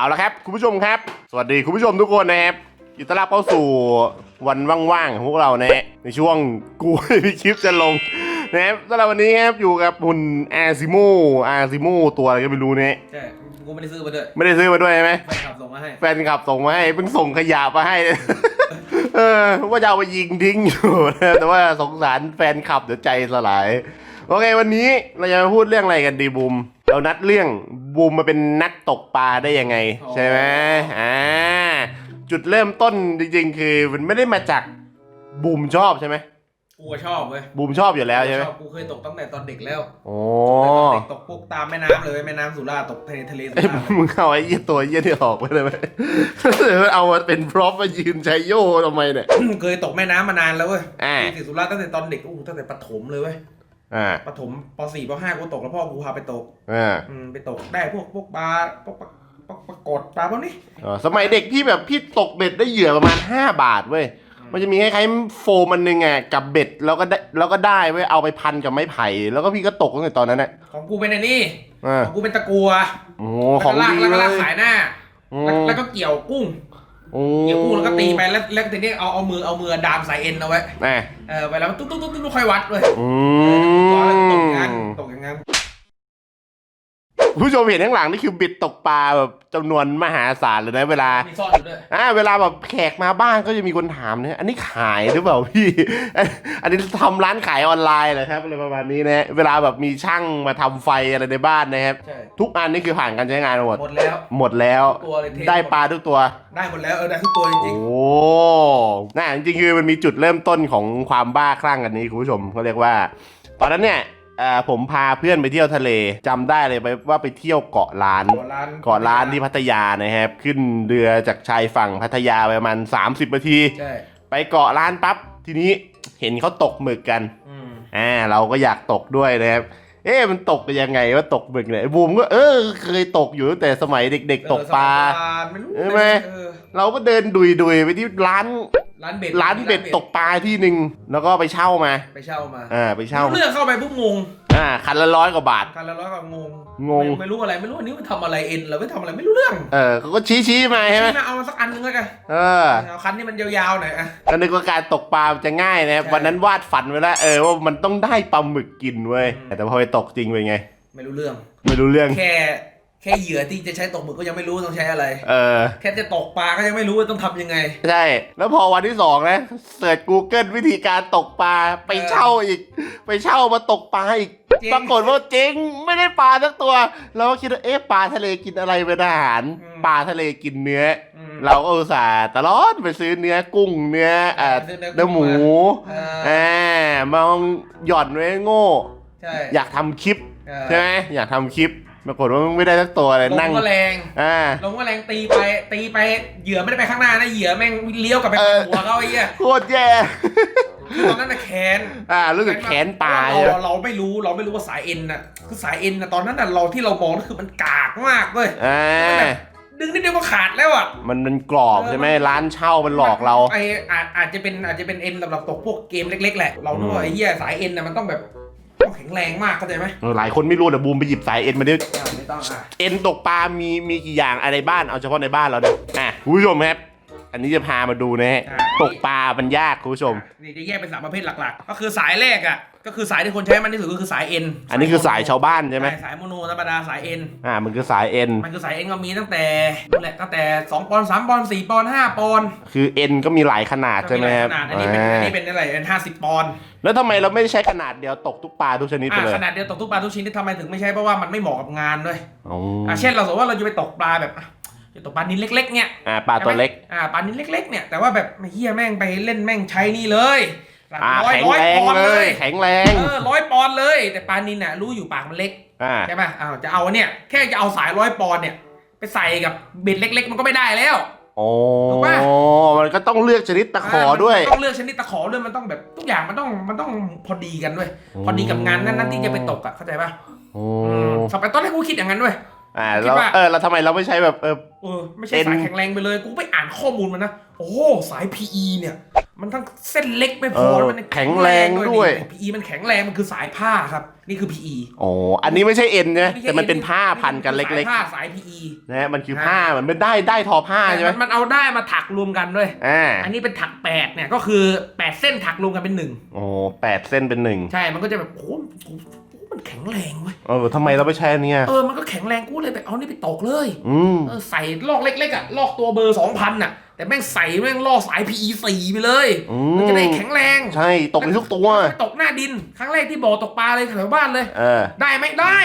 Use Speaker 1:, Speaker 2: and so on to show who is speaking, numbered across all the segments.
Speaker 1: เอาละครับคุณผู้ชมครับ สวัสดีคุณผู้ชมทุกคนนะครับยินดีต้อนรับเข้าสู่วันว่างๆของพวกเรานะฮะในช่วงกูไม่มีคลิปจะลงนะครับสำหรับวันนี้ครับอยู่กับหุ่นอาซิโมอาซิโมตัวอะไรก็ไม่รู้เนี่ย
Speaker 2: ใช่กูไม่ได้ซื้อมาด้วย
Speaker 1: ไม่ได้ซื้อมาด้วยใช่ไหม
Speaker 2: แฟนคลับส่งมาให้
Speaker 1: แฟนคลับส่งมาให้เพิ่งส่งขยะมาให้ เออว่าจะเอาไปยิงทิ้งอยู่นะแต่ว่าสงสารแฟนคลับเดี๋ยวใจสลาย โอเค วันนี้เราจะมาพูดเรื่องอะไรกันดีบูม เรานัดเรื่องบูมมาเป็นนักตกปลาได้ยังไง ใช่ไหมอ่าจุดเริ่มต้นจริงๆ คือมันไม่ได้มาจากบูมชอบใช่ไหม
Speaker 2: กูก็ชอบเว้ย
Speaker 1: บูมชอบอยู่แล้วใช่ไหม
Speaker 2: ชอบกูเคยตกตั้งแต่ตอนเด็กแล้ว
Speaker 1: โอ้
Speaker 2: ตอนเด็กตกพวกตามแม่น้ำเลยแม่น้ำสุราษฎร์ตกทะเลทะเลสุ
Speaker 1: ไอ้
Speaker 2: ราษฎร์
Speaker 1: มึงเอาไอ้ยี่ตัวยี่ที่ออกไปเลยไหมหรือเอามาเป็นพร็อพมายืนใช้โย่ทำไมเนี่ย
Speaker 2: เคยตกแม่น้ำมานานแล้วเว้ย
Speaker 1: อ่า
Speaker 2: ที่สุราษฎร์ตั้งแต่ตอนเด็กอู้ตั้งแต่ประถมเลยเว้ย
Speaker 1: อ่า
Speaker 2: ประถมป .4 ป .5 กูตกแล้วพ่อกูพาไปตก
Speaker 1: อ่า
Speaker 2: อืมไปตกได้พวกพวกปลาพวกปลาปลาปลากดปลาพวกนี้
Speaker 1: อ๋อสมัยเด็กพี่แบบพี่ตกเบ็ดได้เหยื่อประมาณ 5 บาทเว้ยมันจะมีคล้ายๆโฟมอันหนึงอะกับเบ็ดแล้วก็ได้แล้วก็ได้เว้ยเอาไปพันกับไม้ไผ่แล้วก็พี่ก็ตกตั้งแต่ตอนนั้นแหละ
Speaker 2: ของกูเป็นไอ้นี่
Speaker 1: อ่า
Speaker 2: ของกูเป็นตะกัว
Speaker 1: โอ้
Speaker 2: แล้ว
Speaker 1: ของ
Speaker 2: ก็ลาก
Speaker 1: ดี
Speaker 2: แล้วก็
Speaker 1: เล
Speaker 2: ลาก
Speaker 1: ย
Speaker 2: สายหน้า
Speaker 1: อื
Speaker 2: แล้ว
Speaker 1: ม
Speaker 2: แล้วก็เกี่ยวกุ้ง
Speaker 1: โอ้
Speaker 2: เกี่ยวกุ้งแล้วก็ตีไปแล้วแล้วทีนี้เอาเอามือเอามือดามสายเอ็นเอาไว้
Speaker 1: อะ
Speaker 2: เออไปแล้วตุ๊กตุ๊กตุ๊กตุ๊กค่อยวัดเว้ย
Speaker 1: อื
Speaker 2: ตกอย่างนั้น
Speaker 1: ม
Speaker 2: ตกอย่างนั้น
Speaker 1: ผู้ชมเห็นข้างหลังนี่คือบิดตกปลาแบบจำนวนมหาศาลเลยนะเวลา
Speaker 2: มีซ่อนอยู่ด้วย
Speaker 1: อ่าเวลาแบบแขกมาบ้านก็จะมีคนถามเนี่ยอันนี้ขายหรือเปล่าพี่ อันอันนี้ทำร้านขายออนไลน์เหรอครับอะไรประมาณนี้นะเวลาแบบมีช่างมาทำไฟอะไรในบ้านนะครับ
Speaker 2: ใช่
Speaker 1: ทุกอันนี่คือผ่านการใช้งานมาหมด
Speaker 2: หมดแล้ว
Speaker 1: หมดแล้ว
Speaker 2: ตัวเลยเท
Speaker 1: ได้ปลาทุกตัว
Speaker 2: ได้หมดแล้วเออได้ทุกตัวจ
Speaker 1: โอ้
Speaker 2: ริง
Speaker 1: น่าจริงๆคือมันมีจุดเริ่มต้นของความบ้าคลั่งอันนี้คุณผู้ชมเขาเรียกว่า ตอนนั้นเนี่ยเอ่อผมพาเพื่อนไปเที่ยวทะเลจำได้เลยไปว่าไปเที่ยวเกาะล้าน
Speaker 2: ๆเกาะล้าน
Speaker 1: เกาะล้านที่พัทยานะครับ ขึ้นเรือจากชายฝั่งพัทยาไปประมาณ 30นาที
Speaker 2: ใช่
Speaker 1: ไปเกาะล้านปั๊บทีนี้เห็นเขาตกหมึกกัน
Speaker 2: อืม
Speaker 1: อ่าเราก็อยากตกด้วยนะครับ เอ๊ะมันตกกันยังไงว่าตกหมึกเนี่ยไอ้บูมก็เออเคยตกอยู่ตั้งแต่สมัยเด็ก ๆ ตกปลา
Speaker 2: เออสมัยโบราณไม่รู้
Speaker 1: เออไหม
Speaker 2: เออ
Speaker 1: เราก็เดินดุยๆไปที่ร้าน
Speaker 2: ร้านเบ็ด
Speaker 1: ร้านเบ็ดตกปลาที่หนึ่งแล้วก็ไปเช่ามา
Speaker 2: ไปเช่ามา
Speaker 1: อ่าไปเช่า
Speaker 2: เรื่องเข้าไปปุ๊บงง
Speaker 1: อ่าคันละร้อยกว่าบาท
Speaker 2: กันละร้อยก็งง
Speaker 1: งง
Speaker 2: ไม่ไม่รู้อะไรไม่รู้อันนี้มันทำอะไรเอ็นเหราไม่ทำอะไรไม่รู้เรื่อง
Speaker 1: เออเขาก็ชี้ชี้ๆมาใช่ไหม
Speaker 2: มาเอามาสักอันนึงแล้วกัน
Speaker 1: เออ
Speaker 2: เอาคันที่มันยาวๆหน่อยอะ
Speaker 1: ก็นึกว่าการตกปลามันจะง่ายนะ
Speaker 2: ใช่
Speaker 1: วันนั้นวาดฝันไว้แล้วเออว่ามันต้องได้ปลาหมึกกินเว้ย
Speaker 2: อืม
Speaker 1: แต่พอไปตกจริงเป็นไง
Speaker 2: ไม่รู้เรื่อง
Speaker 1: ไม่รู้เรื่อง
Speaker 2: แค่ แค่เหยื่อที่จะใช้ตกหมึกก็ยังไม่รู้ต้องใช้อะไร
Speaker 1: เออ
Speaker 2: แค่จะตกปลาก็ยังไม่รู้ว่าต้องทำยังไง
Speaker 1: ใช่ แล้วพอวันที่สองนะเสิร์ช Google วิธีการตกปลาไปเช่าอีก ไปเช่ามาตกปลาอีก
Speaker 2: จริง
Speaker 1: ปรากฏว่าเจ๊งไม่ได้ปลาสักตัว เราก็คิดว่าเอ๊ะปลาทะเลกินอะไรเป็นอาหาร
Speaker 2: อืม
Speaker 1: ปลาทะเลกินเนื้อ
Speaker 2: อืม
Speaker 1: เราก็อุตส่าห์ตลอดไปซื้อเนื้อกุ้งเนื้ออ่า
Speaker 2: ซื้อเนื้อกุ้ง
Speaker 1: เนื้อหมู
Speaker 2: เออ
Speaker 1: อ่ามองหย่อนไว้โง่
Speaker 2: ใช่
Speaker 1: อยากทำคลิป
Speaker 2: เออ
Speaker 1: ใช่ไหมอยากทำคลิป ปรากฏว่ามันไม่ได้สักตัวเลย
Speaker 2: ลง
Speaker 1: นั่ง
Speaker 2: ก็แรง
Speaker 1: อ่า
Speaker 2: ลงก็แรงตีไปตีไปเหยื่อไม่ได้ไปข้างหน้านะเหยื่อแม่งเลี้ยวกลับไป
Speaker 1: เออ
Speaker 2: หัวเขาไอ้เหี้ย
Speaker 1: โคตรแย่
Speaker 2: คือตอนนั้นน่ะแขน
Speaker 1: อ่ารู้สึกแขนปลา
Speaker 2: เพ
Speaker 1: ใช่
Speaker 2: ระ
Speaker 1: ไหม
Speaker 2: ว่เราเราไม่รู้เราไม่รู้ว่าสายเอ็นน่ะคือสายเอ็นน่ะตอนนั้นน่ะเราที่เรามองนั่นคือมันกากมากเลย
Speaker 1: อ่า
Speaker 2: ดึงนิดเดียวก็ขาดแล้วอะ
Speaker 1: มันมันกรอบใช่ไหมร้านเช่ามันหลอกเรา
Speaker 2: ไออาจอาจจะเป็นอาจจะเป็นเอ็นสำหรับตกพวกเกมเล็กๆแหละ เราคิด
Speaker 1: อื
Speaker 2: ว่ามไอ้เหี้ยสายเอ็นน่ะมันต้องแบบ ต้องแข็งแรงมากเข้าใจไหม
Speaker 1: หลายคนไม่รู้แต่บูมไปหยิบสายเอ็นมาดิ
Speaker 2: อ่าไม่ต้องอะ
Speaker 1: เอ็นตกปลามีมีกี่อย่างอะไรบ้านเอาเฉพาะในบ้านเราเนี่ยอะคุณผู้ชมครับ อันนี้จะพามาดูนะฮะ ตกปลามันยากคุณผู้ชม
Speaker 2: นี่จะแยกเป็นสามประเภทหลักๆ ก็คือสายแรกอะ ก็คือสายที่คนใช้มันที่สุดก็คือสายเอ็น
Speaker 1: อันนี้คือสายชาวบ้านใช่ไหม
Speaker 2: สายโมโนธรรมดาสายเอ็น
Speaker 1: อ่า มันคือสายเอ็น
Speaker 2: มันคือสายเอ็นก็มีตั้งแต่นั่นแหละตั้งแต่2ปอนด์3ปอนด์4ปอนด์5ปอนด์
Speaker 1: คือเอ็นก็มีหลายขนาดใช่ไหมครับ
Speaker 2: ขนาดอันนี้เป็น
Speaker 1: อ่า
Speaker 2: อันนี้เป็นอะไรเป็น50ปอนด์
Speaker 1: แล้วทำไมเราไม่ได้ใช้ขนาดเดียวตกทุกปลาทุกชนิดไป
Speaker 2: อ่า
Speaker 1: เลย
Speaker 2: ขนาดเดียวตกทุกปลาทุกชนิดทำไมถึงไม่ใช่เพราะว่ามันไม่เหมาะกับงานด้วย
Speaker 1: อ๋อ
Speaker 2: อ่าเช่นเราสมมติว่าเราจะไปตกปลาแบบอะ จะตกปลานินเล็กๆเนี่ย
Speaker 1: อ่าปลาตัวเล็ก
Speaker 2: อ่าปลานินเล็กๆเนี่ยแต่ว่าแบบไอ้เฮียแม่งไปเล่นแม่งใช้นี่เลยหลัก
Speaker 1: อ่า
Speaker 2: ร้อย
Speaker 1: แข็ง
Speaker 2: ร้อย
Speaker 1: แรง
Speaker 2: ปอนด์
Speaker 1: เล
Speaker 2: เลยย
Speaker 1: แข็งแรง
Speaker 2: เออร้อยปอนด์เลย แต่ปลานินน่ะรู้อยู่ปากมันเล็ก
Speaker 1: อ่า
Speaker 2: ใช่ป่ะอ้าวจะเอาเนี่ยแค่จะเอาสายร้อยปอนด์เนี่ยไปใส่กับเบ็ดเล็ก ๆ มันก็ไม่ได้แล้ว
Speaker 1: โอ้
Speaker 2: ถูกปะ
Speaker 1: มันก็ต้องเลือกชนิดตะขอด้วย
Speaker 2: มันต้องเลือกชนิดตะขอด้วย มันต้องแบบทุกอย่างมันต้องมันต้องพอดีกันด้วย พอดีกับงานนั้นๆที่จะไปตกอะเข้าใจป่ะ
Speaker 1: โอ้
Speaker 2: อืมสมัยตอนแรกกูคิดอย่างนั้นด้วย
Speaker 1: อ่า
Speaker 2: คิด
Speaker 1: เรา
Speaker 2: ว่า
Speaker 1: เออเราทำไมเราไม่ใช้แบบเออ
Speaker 2: เออไม่ใช่
Speaker 1: เป็น
Speaker 2: สายแข็งแรงไปเลย กูไปอ่านานข้อมูลมันนะ โอ้โหสาย PE เนี่ย มันทั้งเส้นเล็กไม่พ
Speaker 1: เอ
Speaker 2: อ
Speaker 1: อ
Speaker 2: แล้วมัน
Speaker 1: แข็งแรงด้วย
Speaker 2: นี่ PE มันแข็งแรงมันคือสายผ้าครับ นี่คือ PE
Speaker 1: อ๋ออันนี้ไม่ใช่เอ็นใช่ไหม
Speaker 2: ไใช่
Speaker 1: แต่มันเป็นผ้าพันกันเล็ก
Speaker 2: สายผ้าสาย PE
Speaker 1: ๆนะฮะมันคือผ้ามันเป็นได้ได้ทอผ้าใช่ไหม
Speaker 2: มันมันเอาได้มาถักรวมกันด้วย
Speaker 1: อ่า
Speaker 2: อันนี้เป็นถักแปดเนี่ยก็คือแปดเส้นถักรวมกันเป็นหนึ่ง
Speaker 1: โอ้แปดเส้นเป็นหนึ่ง
Speaker 2: ใช่มันก็จะแบบโอ้โหโอ้โห มันแข็งแรงเว้ย
Speaker 1: เออทำไมเราไม่ใช้อันเนี้ย
Speaker 2: เออ มันก็แข็งแรงกูเลยแบบเอานี่ไปตกเลย
Speaker 1: อืม
Speaker 2: เออใส่ลอกเล็กๆอะ ลอกตัวเบอร์สองพันอะ แต่แม่งใส่แม่งลอกสาย PE สี่ไปเลย
Speaker 1: อื
Speaker 2: มัน
Speaker 1: ม
Speaker 2: จะได้แข็งแรง
Speaker 1: ใช่ตกในทุกตัว
Speaker 2: ไปตกหน้าดิน ครั้งแรกที่บ่อตกปลาเลยแถวบ้านเลย
Speaker 1: เออ
Speaker 2: ได้ไหมได้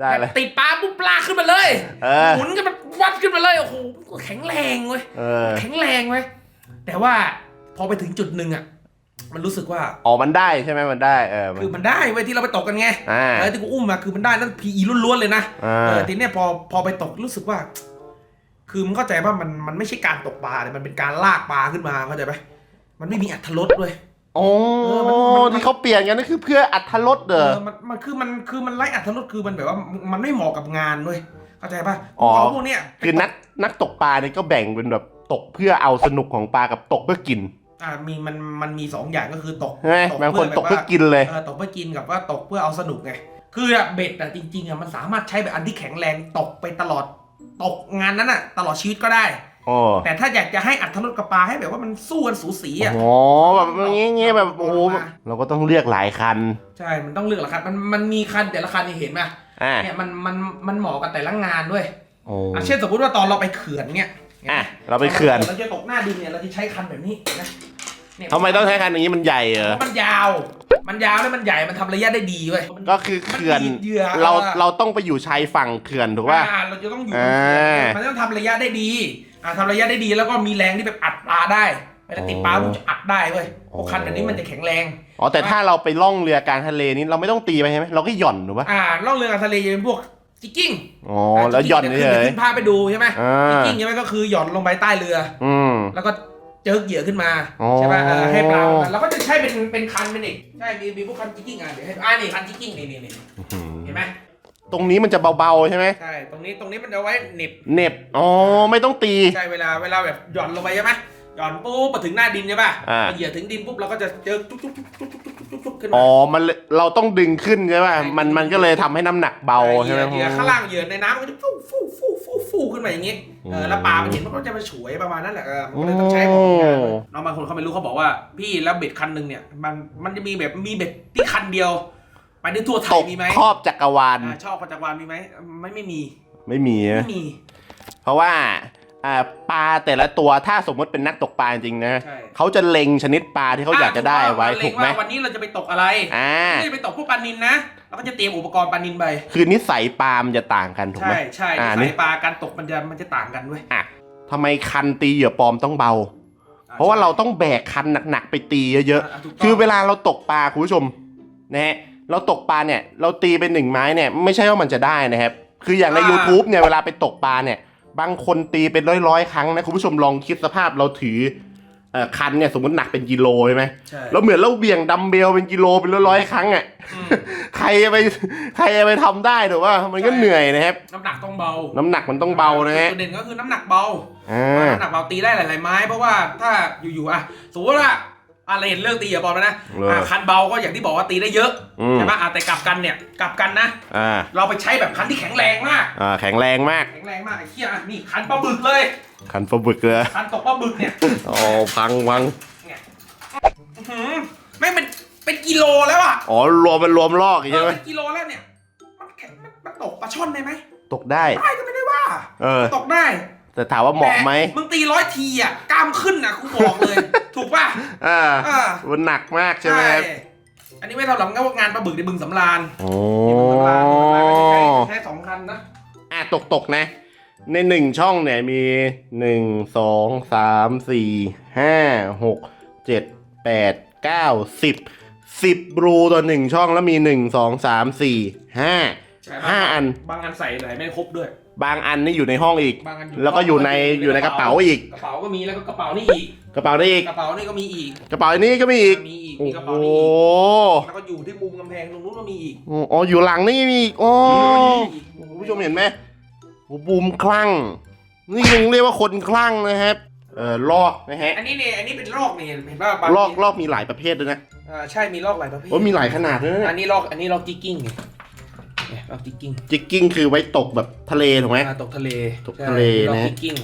Speaker 1: ได้เลย
Speaker 2: แบบติดปลาปุ๊บปลาขึ้นมาเลย
Speaker 1: เออ
Speaker 2: หมุนกันมันวัดขึ้นมาเลย โอ้โห แข็งแรงเว้ย
Speaker 1: เออ
Speaker 2: แข็งแรงเว้ย แต่ว่าพอไปถึงจุดหนึ่งอะ มันรู้สึกว่า
Speaker 1: อ๋อมันได้ใช่ไหมมันได้เออมัน
Speaker 2: คือมันได้เว้ยที่เราไปตกกันไง
Speaker 1: อ่า
Speaker 2: เออที่กูอุ้มมาคือมันได้นั่น PE ล้วนๆเลยนะ
Speaker 1: อ่า
Speaker 2: เออทีเนี้ยพอพอไปตกรู้สึกว่า คือมึงเข้าใจว่ามันมันไม่ใช่การตกปลาเลยมันเป็นการลากปลาขึ้นมาเข้าใจไหมมันไม่มีอัตรสด้วย
Speaker 1: โอ้
Speaker 2: เออมันมัน
Speaker 1: ที่เขาเปลี่ยนกันนั่นคือเพื่ออัตรสเด้อ
Speaker 2: มันมันคือมันคือมันไร้อัตรสคือมันแบบว่ามันไม่เหมาะกับงานด้วยเข้าใจป่ะ
Speaker 1: อ๋อ
Speaker 2: เอาพวกเนี้ย
Speaker 1: คือนักนักตกปลาเนี่ยก็แบ่งเป็นแบบตกเพื่อเอาสนุกของปลากับตกเพื่อกิน
Speaker 2: อ่ามีมันมันมีสองอย่างก็คือตก
Speaker 1: ใช่ไหมบางคนตกเพื่อ
Speaker 2: แบบว่า
Speaker 1: กินเลย
Speaker 2: เออตกเพื่อกินกับว่าตกเพื่อเอาสนุกไงคืออะเบ็ดอะจริงๆอะมันสามารถใช้แบบอันที่แข็งแรงตกไปตลอดตกงานนั้นอะตลอดชีวิตก็ได้
Speaker 1: โอ้
Speaker 2: แต่ถ้าอยากจะให้อัตรสกับปลาให้แบบว่ามันสู้กันสูสีอะ
Speaker 1: โหแบบงี้งี้แบบโอ้โหเราก็ต้องเลือกหลายคัน
Speaker 2: ใช่ มันต้องเลือกละคันมันมันมีคันแต่ละคันนี่เห็นไหม
Speaker 1: อ่า
Speaker 2: เนี่ยมันมันมันเหมาะกับแต่ละงานด้วย
Speaker 1: โอ้
Speaker 2: อะเช่นสมมติว่าตอนเราไปเขื่อนเนี่ย
Speaker 1: อะเราไปเขื่อน
Speaker 2: เราจะตกหน้าดินเนี่ยเราจะใช้คันแบบนี้นะเนี่ย
Speaker 1: ทำไมต้องใช้คันอย่างนี้มันใหญ่เหร
Speaker 2: เพ
Speaker 1: อ
Speaker 2: ราะมันยาว มันยาวแล้วมันใหญ่มันทำระยะได้ดีเว้ย
Speaker 1: ก็คือเขื่อน
Speaker 2: มัดีดเหยื่อ
Speaker 1: เรา
Speaker 2: อ
Speaker 1: เราต้องไปอยู่ชายฝั่งเขื่อนถูกป่ะ
Speaker 2: อ่าเราจะต้องอยู่
Speaker 1: อ่า
Speaker 2: มันต้องทำระยะได้ดีอ่าทำระยะได้ดีแล้วก็มีแรงที่แบบอัดปลาได้เวลาติดปลา
Speaker 1: อ๋อ
Speaker 2: มันจะอัดได้เว้ยพวกคันแบบนี้มันจะแข็งแรง
Speaker 1: อ๋อแต่ถ้าเราไปล่องเรือกลางทะเลนี้เราไม่ต้องตีไปใช่ไหมเราก็หย่อนถูกป่ะ
Speaker 2: อ่าล่องเรือกับทะเลจะเป็นพวก จิกกิ้ง
Speaker 1: อ๋อแล้วหย่อน
Speaker 2: จิก
Speaker 1: เฉ
Speaker 2: กิ้ง
Speaker 1: ย
Speaker 2: ขึ้นพาไปดูใช่ไหม
Speaker 1: อ่า
Speaker 2: จิกกิ้งใช่ไหมก็คือหย่อนลงไปใต้เรือ
Speaker 1: อืม
Speaker 2: แล้วก็เจิกเหยื่อขึ้นมา
Speaker 1: อ๋อ
Speaker 2: ใช่ป่ะเออให้ปลามันแล้วก็จะใช้เป็นเป็นคันเป็นอีกใช่มีมีพวกคันจิกกิ้งอะเดี๋ยวให้อ่านี่คันจิกกิ้งนี่นี่นี่เห็นไหม
Speaker 1: ตรงนี้มันจะเบาๆใช่ไหม
Speaker 2: ใช่ตรงนี้ตรงนี้มันจะไว้เหน็บ
Speaker 1: เหน็บอ๋อไม่ต้องตี
Speaker 2: ใช่เวลาเวลาแบบหย่อนลงไปใช่ไหม หย่อนปุ๊บมาถึงหน้าดินใช่ป่ะ
Speaker 1: อ่า
Speaker 2: พอเหยื่อถึงดินปุ๊บเราก็จะเจิกจุ๊กจุ๊กจุ๊กจุ๊กจุ๊กจุ๊กจุ๊กจุ๊กขึ้น
Speaker 1: อ๋
Speaker 2: มา
Speaker 1: อมันเลยเราต้องดึงขึ้นใช่ป่ะมันมันก็เลยทำให้น้ำหนักเบาใช่ไหม
Speaker 2: เหยื่อข้างล่างเหยื่อในน้ำมันก็จะฟูฟูฟูฟูฟูขึ้นมาอย่างงี้เออแล้วปลามันเห็นมันก็จะมาฉวยประมาณนั้นแหละเออมันก็เลยต้องใช้ของงานเลยน้องบางคนเขาไม่รู้เขาบอกว่าพี่แล้วเบ็ดคันหนึ่งเนี่ยมันมันจะมีแบบมีเบ็ดที่คันเดียวไปได้ทั่วไท
Speaker 1: ต
Speaker 2: ย
Speaker 1: ก
Speaker 2: มีไหม
Speaker 1: ครอบจักรวาล
Speaker 2: อ่าชอบประจักรวาลมีไหมไม่ไม่มี
Speaker 1: ไม่มีนะ
Speaker 2: ไม่มี
Speaker 1: เพราะว่า อ่าปลาแต่ละตัวถ้าสมมติเป็นนักตกปลาจริงๆนะ
Speaker 2: ใช่
Speaker 1: เขาจะเล็งชนิดปลาที่เขาอยากจะได้ไว้
Speaker 2: อ่า
Speaker 1: ถูกไหม
Speaker 2: ว่าวันนี้เราจะไปตกอะไร
Speaker 1: อ่า
Speaker 2: ไม่ได้ไปตกพวกปลานินนะเราก็จะเตรียมอุปกรณ์ปลานินไป
Speaker 1: คือนิสัยปลามันจะต่างกันถูกไหม
Speaker 2: ใช่ใช่
Speaker 1: อ่า
Speaker 2: นิ
Speaker 1: นี่
Speaker 2: สัยปลาการตกมันจะมันจะต่างกันเว้ย
Speaker 1: อะทำไมคันตีเหยื่อปลอมต้องเบา เพราะว่าเราต้องแบกคันหนักๆไปตีเยอะา
Speaker 2: ถูก
Speaker 1: ๆ
Speaker 2: ต้ง
Speaker 1: คือเวลาเราตกปลาคุณผู้ชมนะฮะเราตกปลาเนี่ย เราตีไปหนึ่งไม้เนี่ยไม่ใช่ว่ามันจะได้นะครับ คืออย่างใน YouTube เนี่ยเวลาไปตกปลาเนี่ย บางคนตีเป็นร้อยๆครั้งนะคุณผู้ชมลองคิดสภาพเราถือเอ่อคันเนี่ยสมมติหนักเป็นกิโลใช่ไหม
Speaker 2: ใช่
Speaker 1: แล้วเหมือนเราเบี่ยงดัมเบลเป็นกิโลเป็นร้อยๆครั้งอะ
Speaker 2: อืม
Speaker 1: ใครจะไปใครจะไปทำได้หรือว่ามันก็
Speaker 2: ใช่
Speaker 1: เหนื่อยนะครับ
Speaker 2: น้ำหนักต้องเบา
Speaker 1: น้ำหนักมันต้องเบานะฮะ
Speaker 2: จุดเด่นก็คือน้ำหนักเบา
Speaker 1: อ่า
Speaker 2: น้ำหนักเบาตีได้หลาย ๆ ไม้เพราะว่าถ้าอยู่ๆอะสมมติว่า อะไรเห็นเลิกตีอย่าบอกนะ
Speaker 1: เลิก
Speaker 2: อะคันเบาก็อย่างที่บอกว่าตีได้เยอะ
Speaker 1: อืม
Speaker 2: ใช่ไหมอะแต่กลับกันเนี่ยกลับกันนะ
Speaker 1: อ่า
Speaker 2: เราไปใช้แบบคันที่แข็งแรงมาก
Speaker 1: อ่าแข็งแรงมาก
Speaker 2: แข็งแรงมากไอ้เหี้ยอะนี่คันปลาบึกเลย
Speaker 1: คันปลาบึกเลย
Speaker 2: คันตกปลาบึกเนี่ย
Speaker 1: โอ้พังวัง
Speaker 2: อื้อหือไม่งเป็นเป็นกิโลแล้วอะ
Speaker 1: อ๋อรวมมันรวมลอกอีก
Speaker 2: เอ
Speaker 1: ใช่
Speaker 2: อ
Speaker 1: ไหม
Speaker 2: เป็นกิโลแล้วเนี่ยมันแข็งมันมันตกปลาช่อนได้ไหม
Speaker 1: ตกได้
Speaker 2: ได้ก็ไม่ได้ว่า
Speaker 1: เออ
Speaker 2: ตกได้
Speaker 1: แต่ถามว่าเหมาะไหม
Speaker 2: แต่มึงตีร้อยทีอะกล้ามขึ้นอะกูบอกเลย ถูกป่ะ
Speaker 1: อ่า
Speaker 2: อ่า
Speaker 1: มันหนักมากใช่ไหมครับ
Speaker 2: อันนี้ไม่เท่าหลังก็ว่างานปลาบึกในบึงสำราญ
Speaker 1: โอ้
Speaker 2: นี่บึงสำราญบึงสำราญก็จะใช้ใช้สองคันนะ
Speaker 1: อะตกตกๆนะ ในหนึ่งช่องเนี่ยมีหนึ่งสองสามสี่ห้าหกเจ็ดแปดเก้าสิบสิบรูต่อหนึ่งช่องแล้วมีหนึ่งสองสามสี่ห้า
Speaker 2: ใช่
Speaker 1: ห้าอัน
Speaker 2: บางอันใส่ไหนไม่ครบด้วย
Speaker 1: บางอันนี่อยู่ในห้องอีก
Speaker 2: บางอัน
Speaker 1: แล้วก็อยู่ในอยู่ในกระเป๋าอีก
Speaker 2: กระเป๋าก็มีแล้วก็กระเป๋านี่อีก
Speaker 1: กระเป๋าได้อีก
Speaker 2: กระเป๋านี่ก็มีอีก
Speaker 1: กระเป๋าอันนี้ก็มีอีก
Speaker 2: มีอีก
Speaker 1: โอ้
Speaker 2: มีกระ
Speaker 1: โห
Speaker 2: เป๋านี่อีกแล้วก็อยู่ที่มุมกำแพงตรงนู้นก็มีอีก
Speaker 1: อ๋ออยู่หลังนี่มีอีกโอ้
Speaker 2: มีอีก
Speaker 1: คุณผู้ชมเห็นไหมโอ้บูมคลั่ง นี่มึงเรียกว่าคนคลั่งนะครับ เออลอกนะฮะ
Speaker 2: อันนี้เนี่ย อันนี้เป็นลอกเนี่ยเห็นป่ะบาง
Speaker 1: ลอก
Speaker 2: ที
Speaker 1: ลอกมีหลายประเภทด้วยนะ
Speaker 2: อ่าใช่มีลอกหลายประเภท
Speaker 1: โอ้มีหลายขนาดด้วยนะ
Speaker 2: อันนี้ลอก อันนี้ลอกจิกกิ้งไง เนี่ยลอกจิกกิ้ง
Speaker 1: จิกกิ้งคือไว้ตกแบบทะเลถูกไหม
Speaker 2: อ่าตกทะเล
Speaker 1: ตกทะเล
Speaker 2: ใช่ลอก
Speaker 1: นะ
Speaker 2: จิกกิ้ง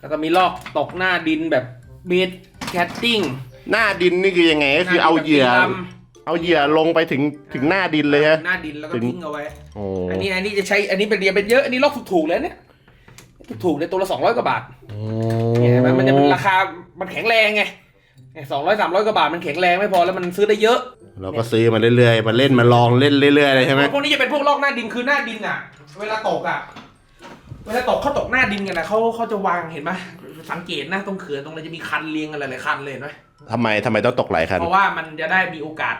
Speaker 2: แล้วก็มีลอกตกหน้าดินแบบเบสแคตติ้ง
Speaker 1: หน้าดินนี่คือยังไงก็คือเอาเหยื่อ เอาเหยื่อลงไปถึงถึงหน้าดินเลยฮะ
Speaker 2: หน้าดินแล้วก็
Speaker 1: ถึง
Speaker 2: ทิ้งเอาไว้
Speaker 1: โอ้
Speaker 2: อันนี้อันนี้จะใช้อันนี้เป็นเรียนเป็นเยอะอันนี้ลอกถูกๆเลยเนี่ยถูกๆเลยตัวละสองร้อยกว่าบาทเนี่ยเห็นไหมมันจะเป็นราคามันแข็งแรงไงสองร้อยสามร้อยกว่าบาทมันแข็งแรงไม่พอแล้วมันซื้อได้เยอะ
Speaker 1: เราก็ซื้อมาเรื่อยๆมาเล่นมาลองเล่นเรื่อยๆเลยใช่ไหม
Speaker 2: พวกนี้จะเป็นพวกลอกหน้าดินคือหน้าดินอะ เวลาตกอะ เวลาตกเขาตกหน้าดินกันนะเขาเขาจะวางเห็นไหมสังเกตนะตรงเขื่อนตรงนั้นจะมีคันเรียงกันหลายๆคันเลยเห็นไหม
Speaker 1: ทำไมทำไมต้องตกหลายคัน
Speaker 2: เพราะว่ามันจะได้มีโอกาส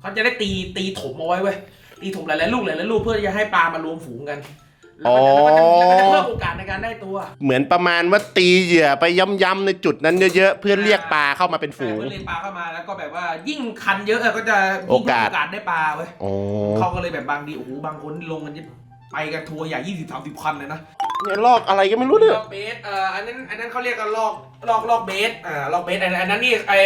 Speaker 2: เขาจะได้ตีตีถมเอาไว้เว้ยตีถมหลายๆลูกหลายๆลูกเพื่อจะให้ปลามารวมฝูงกัน แล้วก็จะแล้วก็จะแล้วก็จะเพิ่มโอกาสในการได้ตัว
Speaker 1: เหมือนประมาณว่าตีเหยื่อไปย้ำๆในจุดนั้นเยอะๆเพื่อเรียกปลาเข้ามาเป็นฝู
Speaker 2: ใช่
Speaker 1: ง
Speaker 2: เพื่อเรียกปลาเข้ามาแล้วก็แบบว่ายิ่งคันเยอะอะก็จะยิ่ง
Speaker 1: โอกาส
Speaker 2: โอกาสได้ปลาเว้ย
Speaker 1: โอ้
Speaker 2: เขาก็เลยแบบบางทีโอ้โหบางคนลงกันจะไปกันทัวร์ใหญ่ยี่สิบสามสิบคันเลยนะ
Speaker 1: เนี่ยลอกอะไรก็ไม่รู้เนี่ย
Speaker 2: ลอกเบสเอ่ออันนั้น อันนั้นเขาเรียกกันลอก ลอก ลอกเบส อ่า ลอกเบส อันอันนั้นนี่ไอ้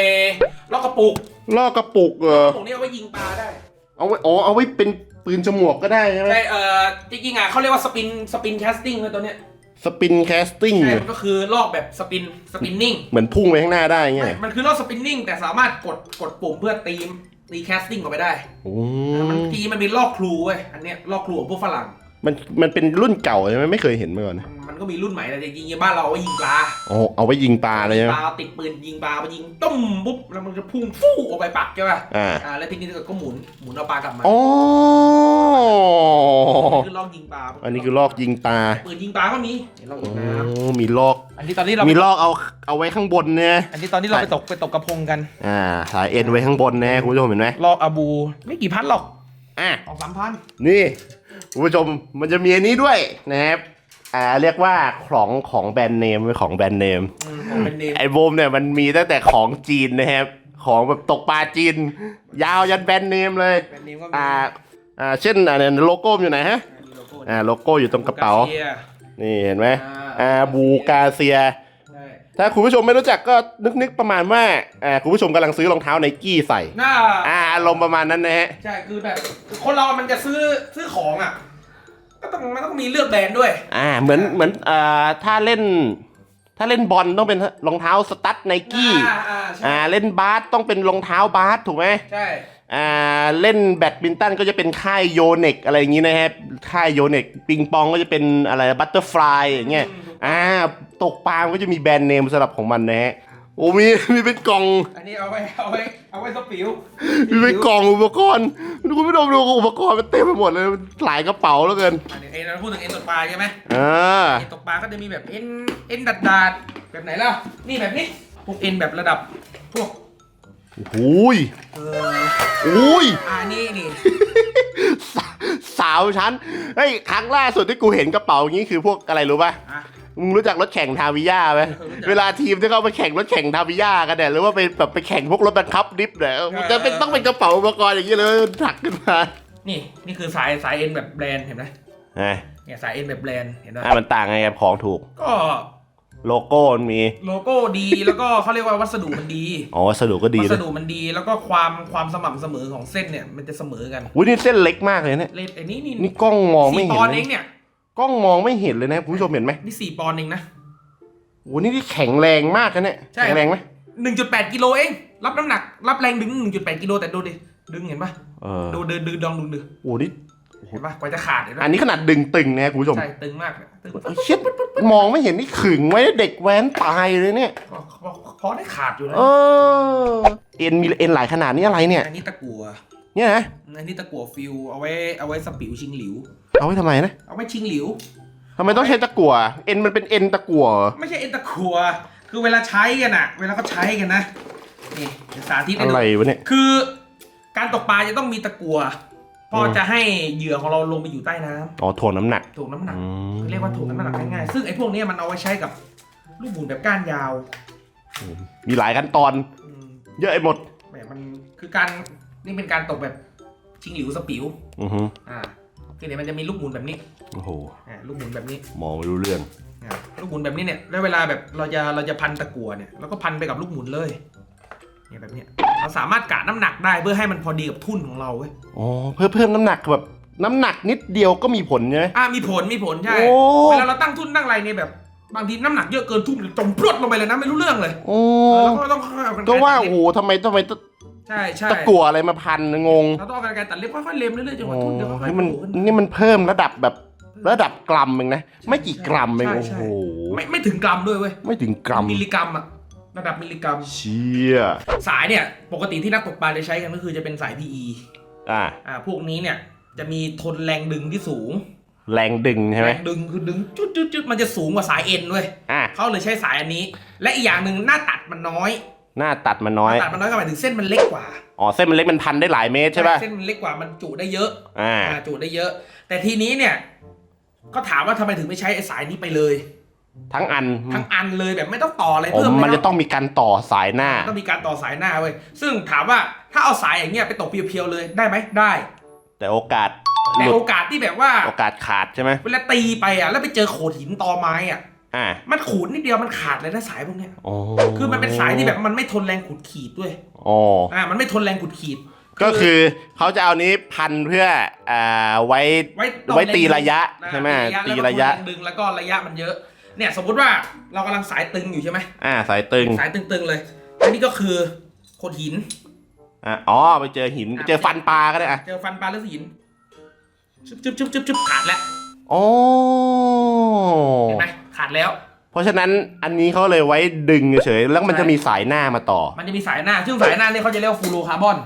Speaker 2: ลอกกระปุก
Speaker 1: ลอกกระปุกเออก
Speaker 2: ระปุกนี่เอาไว้ยิงปลาได้
Speaker 1: เอาไว้อ๋อเอาไว้เป็น ปืนฉมวกก็ได้ใช่ไหม
Speaker 2: ใช่เอ่อจริงๆอะเขาเรียกว่าสปินสปินแคสติ้งเลยตัวเนี้ย
Speaker 1: สปินแคสติ้ง
Speaker 2: ใช่มันก็คือลอกแบบสปินสปินนิ่ง
Speaker 1: เหมือนพุ่งไปข้างหน้าได้เงี้ย
Speaker 2: มันคือลอกสปินนิ่งแต่สามารถกดกดปุ่มเพื่อตีตีแคสติ้งออกไปได้
Speaker 1: โอ้
Speaker 2: มันจริงๆมันมีลอกครูเว้ยอันเนี้ยลอกครูของพวกฝรั่ง
Speaker 1: มันมันเป็นรุ่นเก่าใช่ไหมไม่เคยเห็นมาก่อน
Speaker 2: มันมันก็มีรุ่นใหม่แต่จริงๆบ้านเราเอาไว้ยิงปลา
Speaker 1: อ๋อเอาไว้ยิงปลาเลยใช่ไหม
Speaker 2: ปลาติดปืนยิงปลาไปยิงตุ้มปุ๊บแล้วมันจะพุ่งฟู่ออกไปปักใช่ป่ะ
Speaker 1: อ่า
Speaker 2: อ่าแล้วทีนี้ก็หมุนหมุนเอาปลากลับมา
Speaker 1: อ๋อ
Speaker 2: นี่คือลอกยิงปลา
Speaker 1: อันนี้คือลอกยิงปลา
Speaker 2: ปืนยิงปลาก็มีเห็นลอกยิงน้
Speaker 1: โอ้มีลอกำ
Speaker 2: อันนี้ตอนนี้เรา
Speaker 1: มีลอกเอาเอาไว้ข้างบนเนี่ย
Speaker 2: อันนี้ตอนที่เราไปตกไปตกกระพงกัน
Speaker 1: อ่าสายเอ็นไว้ข้างบนนะคุณผู้ชมเห็นไหม
Speaker 2: ลอกอาบู ไม่กี่พันหรอก
Speaker 1: อะ
Speaker 2: สองสามพัน
Speaker 1: นี่ คุณผู้ชมมันจะมีอันนี้ด้วยนะครับอ่าเรียกว่าของของแบรนด์เนมเป็นของแบรนด์เนม
Speaker 2: อืมของเป็นเนม
Speaker 1: ไอ้บูมเนี่ยมันมีตั้งแต่ของจีนนะครับ ของแบบตกปลาจีน ยาวยันแบรนด์เนมเลย
Speaker 2: เป็นเนมก็มี
Speaker 1: อ่าอ่าเช่นอ่าเนี่ยโลโก้อยู่ไหนฮะ
Speaker 2: มีโลโก้
Speaker 1: อ่าโลโก้อยู่ตรงกระเป๋า
Speaker 2: เชียร์
Speaker 1: นี่เห็นไหม
Speaker 2: อ่า
Speaker 1: อ่าบูกาเซีย
Speaker 2: ใช่
Speaker 1: ถ้าคุณผู้ชมไม่รู้จักก็นึกนึกประมาณว่าอ่าคุณผู้ชมกำลังซื้อรองเท้าไนกี้ใส่
Speaker 2: น่า
Speaker 1: อ่าอารมณ์ประมาณนั้นนะฮะ
Speaker 2: ใช่คือแบบ คนเรามันจะซื้อซื้อของอะ ก็ต้องมันต้องมีเลือกแบรนด์ด้วย
Speaker 1: อ่าเหมือนเหมือนอ่าถ้าเล่น ถ้าเล่นบอลต้องเป็นรองเท้าสตั๊ดไนกี้
Speaker 2: อ่าอ่าใช่
Speaker 1: อ่าเล่นบาสต้องเป็นรองเท้าบาสถูกไหม
Speaker 2: ใช่
Speaker 1: อ่า เล่นแบดมินตันก็จะเป็นค่ายโยเน็กอะไรอย่างนี้นะครับค่ายโยเน็กปิงปองก็จะเป็นอะไรบัตเตอร์ฟลายอย่างเงี้ยอ่าตกปลามันก็จะมีแบรนด์เนมสำหรับของมันนะฮะโอ้มีมีเป็นกล่อง
Speaker 2: อันนี้เอาไว้เอาไว้เอาไว้สปิว
Speaker 1: มีเป็นกล่องอุปกรณ์คุณผู้ชมดูอุปกรณ์มันเต็มไปหมดเลยมันหลายกระเป๋าแล้วเกิน
Speaker 2: อันนี้เอ็นเราพูดถึงเอ็นตกปลาใช่ไหม
Speaker 1: อ่า
Speaker 2: เอ็นตกปลาก็จะมีแบบเอ็นเอ็นดัดดาดๆแบบไหนล่ะนี่แบบนี้พวกเอ็นแบบระดับพวก
Speaker 1: อุ้ย
Speaker 2: เออ
Speaker 1: อุ้ย
Speaker 2: อ่านี่นี่
Speaker 1: สาสาวชั้น เฮ้ย ครั้งล่าสุดที่กูเห็นกระเป๋าอย่างนี้คือพวกอะไรรู้ป่ะ
Speaker 2: อะ
Speaker 1: มึงรู้จักรถแข่งทาวิยาไหม
Speaker 2: รู้จัก
Speaker 1: เวลาทีมที่เขาไปแข่งรถแข่งทาวิยากันเนี่ยหรือว่าไปแบบไปแข่งพวกรถบังคับดิฟเนี่ยมันจะเป็นต้องเป็นกระเป๋าอุปกรณ์อย่างนี้เลยถักขึ้นมา
Speaker 2: นี่นี่คือสายสายเอ็นแบบแบรนด์เห็นไหม
Speaker 1: อะ
Speaker 2: เนี่ยสายเอ็นแบบแบรนด์เห็นไหม
Speaker 1: อะมันต่างไงกับของถูก
Speaker 2: ก็
Speaker 1: โลโก้มันมี
Speaker 2: โลโก้ดีแล้วก็เขาเรียกว่าวัสดุมันดี
Speaker 1: อ๋อวัสดุก็ดี
Speaker 2: วั
Speaker 1: เล
Speaker 2: ส
Speaker 1: ย
Speaker 2: ดุมันดีแล้วก็ความความสม่ำเสมอของเส้นเนี่ยมันจะเสมอกัน
Speaker 1: อุ้ยนี่เส้นเล็กมากเลยเนี่ย
Speaker 2: เลนไอ้นี่นี่
Speaker 1: นี่กล้องมองไม่
Speaker 2: สี่
Speaker 1: เห็
Speaker 2: ป
Speaker 1: น
Speaker 2: อนด์
Speaker 1: เล
Speaker 2: เอยงเนี่ย
Speaker 1: กล้องมองไม่เห็นเลยนะคุณผู้ชมเห็นไหม
Speaker 2: นี่สี่ปอนด์เองนะ
Speaker 1: โอ้นี่ที่แข็งแรงมากนะเนี่ย
Speaker 2: ใช่
Speaker 1: แข็งแรงไหม
Speaker 2: หนึ่งจุดแปดกิโลเอง รับน้ำหนัก รับแรงดึงหนึ่งจุดแปดกิโลแต่ดูดิ ดึงเห็นปะ
Speaker 1: เออ
Speaker 2: ดูเดินดึงดองดูดึง
Speaker 1: โอ้นี่
Speaker 2: เห็นปะกว่าจะขาดเห็นปะ
Speaker 1: อันนี้ขนาดดึงตึงนะคุณผู้ชม
Speaker 2: ใช่ตึงมากเนี่ยตึง
Speaker 1: เอ้ยเชิดมองไม่เห็นนี่ขึงไว้เด็กแว้นตายเลยเนี่ย
Speaker 2: พอพอพอได้ขาดอยู่นะ
Speaker 1: เออ เอ็นมีเอ็นหลายขนาดนี่อะไรเนี่ย
Speaker 2: อันนี้ตะกัว
Speaker 1: เนี่ยนะ
Speaker 2: อันนี้ตะกัวฟิวเอาไว้เอาไว้สปิวชิงหลิว
Speaker 1: เอาไว้ทำไมนะ
Speaker 2: เอาไว้ชิงหลิว
Speaker 1: ทำไมต้องใช้ตะกั่ว เอ็นมันเป็นเอ็นตะกั่วเหรอ
Speaker 2: ไม่ใช่เอ็นตะกัวคือเวลาใช้กันอะเวลาเขาใช้กันนะนี่เดี๋ยวสาธิตให้
Speaker 1: อะ
Speaker 2: ดู
Speaker 1: ไรวะเนี่ย
Speaker 2: คือ การตกปลาจะต้องมีตะกัวเพอ
Speaker 1: อืม
Speaker 2: จะให้เหยื่อของเราลงไปอยู่ใต้น้ำ
Speaker 1: อ๋อถ่วงน้ำหนัก
Speaker 2: ถ่วงน้ำหนัก
Speaker 1: อืม
Speaker 2: เรียกว่าถ่วงน้ำหนักง่ายๆซึ่งไอ้พวกเนี้ยมันเอาไว้ใช้กับลูกหมุนแบบก้านยาว
Speaker 1: มีหลายขั้นตอน
Speaker 2: อืม
Speaker 1: เยอะไอ้หมด
Speaker 2: แบบมันคือการนี่เป็นการตกแบบชิงหลิวสปิว
Speaker 1: อือฮึ
Speaker 2: อ่าคือเนี่ยมันจะมีลูกหมุนแบบนี้
Speaker 1: โอ้โห
Speaker 2: อ่าลูกหมุนแบบนี้
Speaker 1: มองไม่รู้เรื่อง
Speaker 2: อเนี่ยลูกหมุนแบบนี้เนี่ยแล้วเวลาแบบเราจะเราจะพันตะกั่วเนี่ยเราก็พันไปกับลูกหมุนเลยเนี่ยแบบเนี้ย เราสามารถกะน้ำหนักได้เพื่อให้มันพอดีกับทุ่นของเราเว้ย
Speaker 1: อ๋อเพิ่มเพิ่มน้ำหนักแบบน้ำหนักนิดเดียวก็มีผลใช่ไหม
Speaker 2: อ่ามีผลมีผลใช่
Speaker 1: โอ้
Speaker 2: เวลาเราตั้งทุ่นตั้งอะไรเนี่ยแบบ บางทีน้ำหนักเยอะเกินทุ่นจมพรวดลงไปเลยนะไม่รู้เรื่องเลย
Speaker 1: โอ้
Speaker 2: เออแล้วก็ต้องค่อยๆเอรรไก็
Speaker 1: ว่า
Speaker 2: ตัด
Speaker 1: โอ้
Speaker 2: เล็บ
Speaker 1: โหทำไมทำไมตะ
Speaker 2: ใช่ใช่
Speaker 1: ตะกั่วอะไรมาพันงง
Speaker 2: เราต้องเอากรรไกรตัดเล็บค่อยๆเล็มเรื่อยๆจนก
Speaker 1: โอ้
Speaker 2: ว่าทุ่นจะค่อย
Speaker 1: นี่
Speaker 2: ๆ
Speaker 1: มัน
Speaker 2: โผล่ขึ้น
Speaker 1: นี่มันเพิ่มระดับแบบระดับกรัมเองนะ ไม่กี่กรัมเอง
Speaker 2: ใช่
Speaker 1: โอ้
Speaker 2: ใช่
Speaker 1: โห
Speaker 2: ไม่ไม่ถึงกรัมด้วยเว้ย
Speaker 1: ไม่ถึงกรัม
Speaker 2: มิลลิกรัมอะ ระดับมิลลิกรัม
Speaker 1: เชี่ย
Speaker 2: สายเนี่ย ปกติที่นักตกปลาจะใช้กันก็คือจะเป็นสาย PE
Speaker 1: อะ
Speaker 2: อ่าพวกนี้เนี่ยจะมีทนแรงดึงที่สูง
Speaker 1: แรงดึงใช่ไหม
Speaker 2: แรงดึงคือดึงจุดจุดจุดมันจะสูงกว่าสายเอ็นเว้ย
Speaker 1: อะ
Speaker 2: เขาเลยใช้สายอันนี้ และอีกอย่างหนึ่งหน้าตัดมันน้อย
Speaker 1: หน้าตัดมันน้อย
Speaker 2: หน้าตัดมันน้อยก็หมายถึงเส้นมันเล็กกว่า
Speaker 1: อ๋อ เส้นมันเล็กมันพันได้หลายเมตรใช่ป่ะ
Speaker 2: เส้นมันเล็กกว่ามันจุได้เยอะ
Speaker 1: อ่า
Speaker 2: อ่าจุได้เยอะ แต่ทีนี้เนี่ย ก็ถามว่าทำไมถึงไม่ใช้ไอ้สายนี้ไปเลย
Speaker 1: ทั้งอัน
Speaker 2: ทั้งอันเลยแบบไม่ต้องต่ออะไร
Speaker 1: อ๋อ
Speaker 2: เพิ่มเลย
Speaker 1: มันจะต้องมีการต่อสายหน้า
Speaker 2: ต้องมีการต่อสายหน้าเว้ยซึ่งถามว่าถ้าเอาสายอย่างเงี้ยไปตกเพียวๆเลยได้ไหมได้
Speaker 1: แต่โอกาสห
Speaker 2: แต่
Speaker 1: ลุด
Speaker 2: โอกาสที่แบบว่า
Speaker 1: โอกาสขาดใช่ไหม
Speaker 2: เวลาตีไปอะแล้วไปเจอโขดหินตอไม้อะ
Speaker 1: อ่า
Speaker 2: มันขูดนิดเดียวมันขาดเลยนะสายพวกเนี้ย
Speaker 1: อ๋อ
Speaker 2: คือมันเป็นสายที่แบบมันไม่ทนแรงขูดขีดด้วย
Speaker 1: อ๋อ
Speaker 2: อ่ามันไม่ทนแรงขูดขีด
Speaker 1: ก็คือเขาจะเอานี้พันเพื่ออ่าไว้
Speaker 2: ไว้
Speaker 1: ไว้ตีระยะ
Speaker 2: อ่า
Speaker 1: ใช่ไหม
Speaker 2: ตี
Speaker 1: ตี
Speaker 2: ระ
Speaker 1: ระ
Speaker 2: ยะ
Speaker 1: ยะ
Speaker 2: แล้วก็ทนแรงดึงแล้วก็ระยะมันเยอะ เนี่ยสมมุติว่าเรากำลังสายตึงอยู่ใช่ไหม
Speaker 1: อ่าสายตึง
Speaker 2: สายตึงๆเลยอันนี้ก็คือโขดหิน
Speaker 1: อะอ๋อไปเจอหินไปเจอฟันปลาก็ได้อะ
Speaker 2: เจอฟันปลาหรือหินชึบชึบชึบชึบชึบขาดแล้ว
Speaker 1: อ๋อ
Speaker 2: เห็นไหมขาดแล้ว
Speaker 1: เพราะฉะนั้นอันนี้เขาเลยไว้ดึงเฉยๆแล้วมันจะมีสายหน้ามาต่อ
Speaker 2: มันจะมีสายหน้า ซึ่งสายหน้าเนี่ยเขาจะเรียกว่าฟูโรคาร์บอน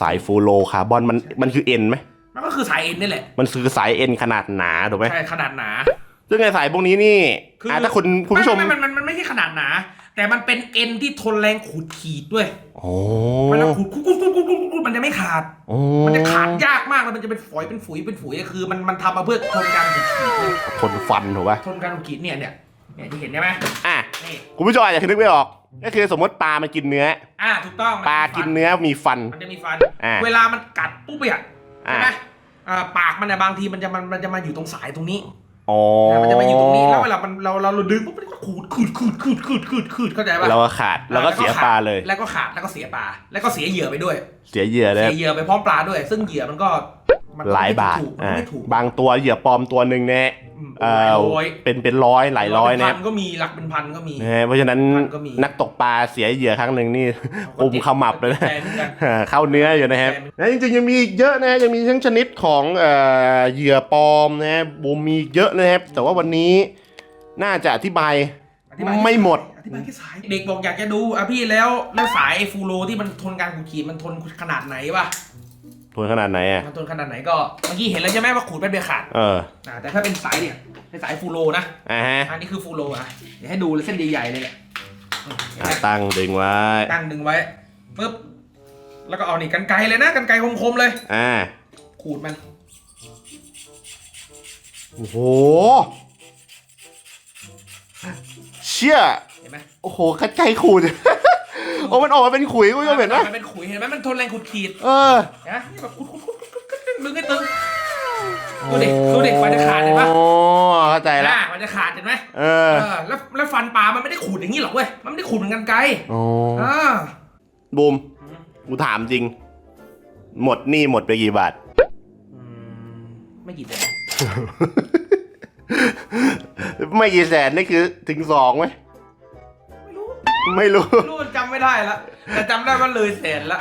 Speaker 1: สายฟูโรคาร์บอนมันมันคือเอ็นไหม
Speaker 2: มันก็คือสายเอ็นนี่แหละ
Speaker 1: มันคือสายเอ็นขนาดหนาถูกไหม
Speaker 2: ใช่ขนาดหนา
Speaker 1: ซึ่งไอสายพวกนี้นี่
Speaker 2: คือ
Speaker 1: อะถ้าคุณคุณผู้ชม
Speaker 2: ไไมันมันมันไม่ใช่ขนาดหนา แต่มันเป็นเอ็นที่ทนแรงขูดขีดด้วย
Speaker 1: โอ้
Speaker 2: เวลาขูดคุดคุดคุดคุดคุดคุดมันจะไม่ขาด
Speaker 1: โอ้
Speaker 2: มันจะขาดยากมากแล้วมันจะเป็นฝอยเป็นฝุยเป็นฝุยคือมันมันทำมาเพื่อทนการขูดขีดเลย
Speaker 1: ทนฟันถูกป่ะ
Speaker 2: ทนการขูดขีดเนี่ยเนี่ยเนี่ยที่เห็นใช่ไหม
Speaker 1: อะ
Speaker 2: นี่
Speaker 1: คุณผู้ชมอาจจะนึกไม่ออก ก็คือสมมติปลามันกินเนื้อ
Speaker 2: อ่าถูกต้องมั
Speaker 1: ปลากินเนื้อมีฟัน
Speaker 2: มันจะมีฟัน
Speaker 1: อ่า
Speaker 2: เวลามันกัดปุ๊บเนี่ย
Speaker 1: อ่า
Speaker 2: ใช่ไหมอ่าปากมันเนี่ยบางทีมันจะมันมันจะมาอยู่ตรงสายตรงนี้
Speaker 1: อ๋อ
Speaker 2: มันจะมาอยู่ตรงนี้แล้วเวลามันเราเราเราดึงปุ๊บมันก็ขูดขูดขูดขูดขูดขูดขูดเข้าใจป่ะ
Speaker 1: เราก็ขาดแล้วก็เสียปลาเลย
Speaker 2: แล้วก็ขาดแล้วก็เสียปลาแล้วก็เสียเหยื่อไปด้วย
Speaker 1: เสียเหยื่อเลย
Speaker 2: เสียเหยื่อไปพร้อมปลาด้วย ซึ่งเหยื่อมันก็ มันก็
Speaker 1: หลายบาท
Speaker 2: ไม่ถูกมัน
Speaker 1: อ่า
Speaker 2: ไม่ถูก
Speaker 1: บางตัวเหยื่อปลอมตัวหนึ่งเนี่ย
Speaker 2: อืม
Speaker 1: เอ่
Speaker 2: หลาย
Speaker 1: อ
Speaker 2: ร้อย
Speaker 1: เป็นเป็นร้อยหลายร้อย
Speaker 2: เป็น
Speaker 1: นะ
Speaker 2: พันก็มีหลักเป็นพันก็มี
Speaker 1: นะฮะเพราะฉะนั้น
Speaker 2: พันก็มี
Speaker 1: นักตกปลาเสียเหยื่อครั้งหนึ่งนี่อมขมับเลยนะ
Speaker 2: แพงเหมือนกัน
Speaker 1: เข้าเนื้ออยู่นะครับ
Speaker 2: แพง
Speaker 1: นะจริงๆยังมีอีกเยอะนะยังมีทั้งชนิดของเอ่อเหยื่อปลอมนะฮะบูมมีเยอะนะครับ แต่ว่าวันนี้น่าจะอธิบาย
Speaker 2: อธิบาย
Speaker 1: ไม่หมด
Speaker 2: อธิบายแค่สาย เด็กบอกอยากจะดูอะพี่แล้วแล้วสายไอ้ฟูโรที่มันทนการขูดขีดมันทนขนาดไหนวะ
Speaker 1: ทวนขนาดไหนอะ
Speaker 2: มันทนขนาดไหนก็เมื่อกี้เห็นแล้วใช่ไหมว่าขูดแป๊บเดียวขาด
Speaker 1: เออ
Speaker 2: อ่าแต่ถ้าเป็นสายเนี่ยเป็นสายฟูโรนะ
Speaker 1: อ่าฮะ
Speaker 2: อันนี้คือฟูโรอะเดี๋ยวให้ดูเลยเส้นใหญ่ๆเลยแหละอืมเห็น
Speaker 1: อะ
Speaker 2: ไหม
Speaker 1: ตั้งดึงไว้
Speaker 2: ตั้งดึงไว้ปุ๊บแล้วก็เอานี่กันไกรเลยนะกันไกรคมๆเลย
Speaker 1: อ่า
Speaker 2: ขูดมัน
Speaker 1: โอ้โหเชี่ย
Speaker 2: เห็นไหม
Speaker 1: โอ้โหกระจายขูด โอ้มันออกมาเป็นขุยคุณผู้ชมเห็นไหม
Speaker 2: มันเป็นขุยเห็นไหมมันทนแรงขูดขีด
Speaker 1: เออ
Speaker 2: นะนี่แบบขูดขูดขูดขูดขูดขูดดึงให้ตึงดูดิดูดิมันจะขาดเห็นปะ
Speaker 1: โอ้เข้าใจละ
Speaker 2: อ่ามันจะขาดเห็นไหม
Speaker 1: เออ
Speaker 2: เออแล้วแล้วฟันปลามันไม่ได้ขูดอย่างนี้หรอกเว้ยมันไม่ได้ขูดเหมือนกันไกล
Speaker 1: โอ้
Speaker 2: อ่า
Speaker 1: บูมกูถามจริง หมดหนี่หมดไปกี่บาท
Speaker 2: อืมไม่กี่แสน
Speaker 1: ไม่กี่แสนนี่คือถึงสองไหม
Speaker 2: ไม่รู้
Speaker 1: ไม่รู้
Speaker 2: ไม่รู้จำไม่ได้ละแต่จำได้ว่าเลยแสนละ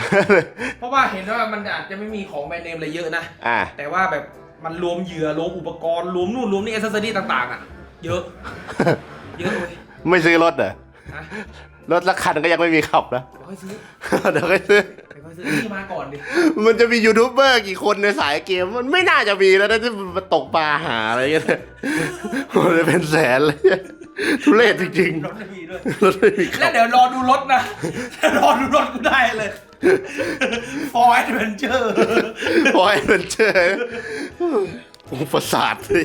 Speaker 2: เพราะว่าเห็นว่ามันอาจจะไม่มีของแบรนด์เนมอะไรเยอะนะ
Speaker 1: อ่า
Speaker 2: แต่ว่าแบบมันรวมเหยื่อรวมอุปกรณ์รวมนู่นรวมนี่อ c เซสซอรี่ต่าง ๆ อะ เยอะ เยอะเลย
Speaker 1: ไม่ซื้อรถเหรอ
Speaker 2: นะ
Speaker 1: รถละคันก็ยังไม่มีขับนะ
Speaker 2: เดี๋ยวค่อยซื้อ
Speaker 1: เดี๋ยวค่อยซื้อ
Speaker 2: เดี๋ยวค่อยซื้อนี่มาก่อนดิ
Speaker 1: มันจะมียูทูบเบอร์กี่คนในสายเกม มันไม่น่าจะมีแล้วนะที่มาตกปลาหาอะไรเงี้ยมันจะเป็นแสนเลย ทุเรศจริง
Speaker 2: รถไม่มีด้วย
Speaker 1: ๆรถไม่มีขั
Speaker 2: แล้ว
Speaker 1: บ
Speaker 2: เดี๋ยวรอดูรถนะรอดูรถกูได้เลย For Adventure
Speaker 1: พอให้มันเจอผมประสาทเลย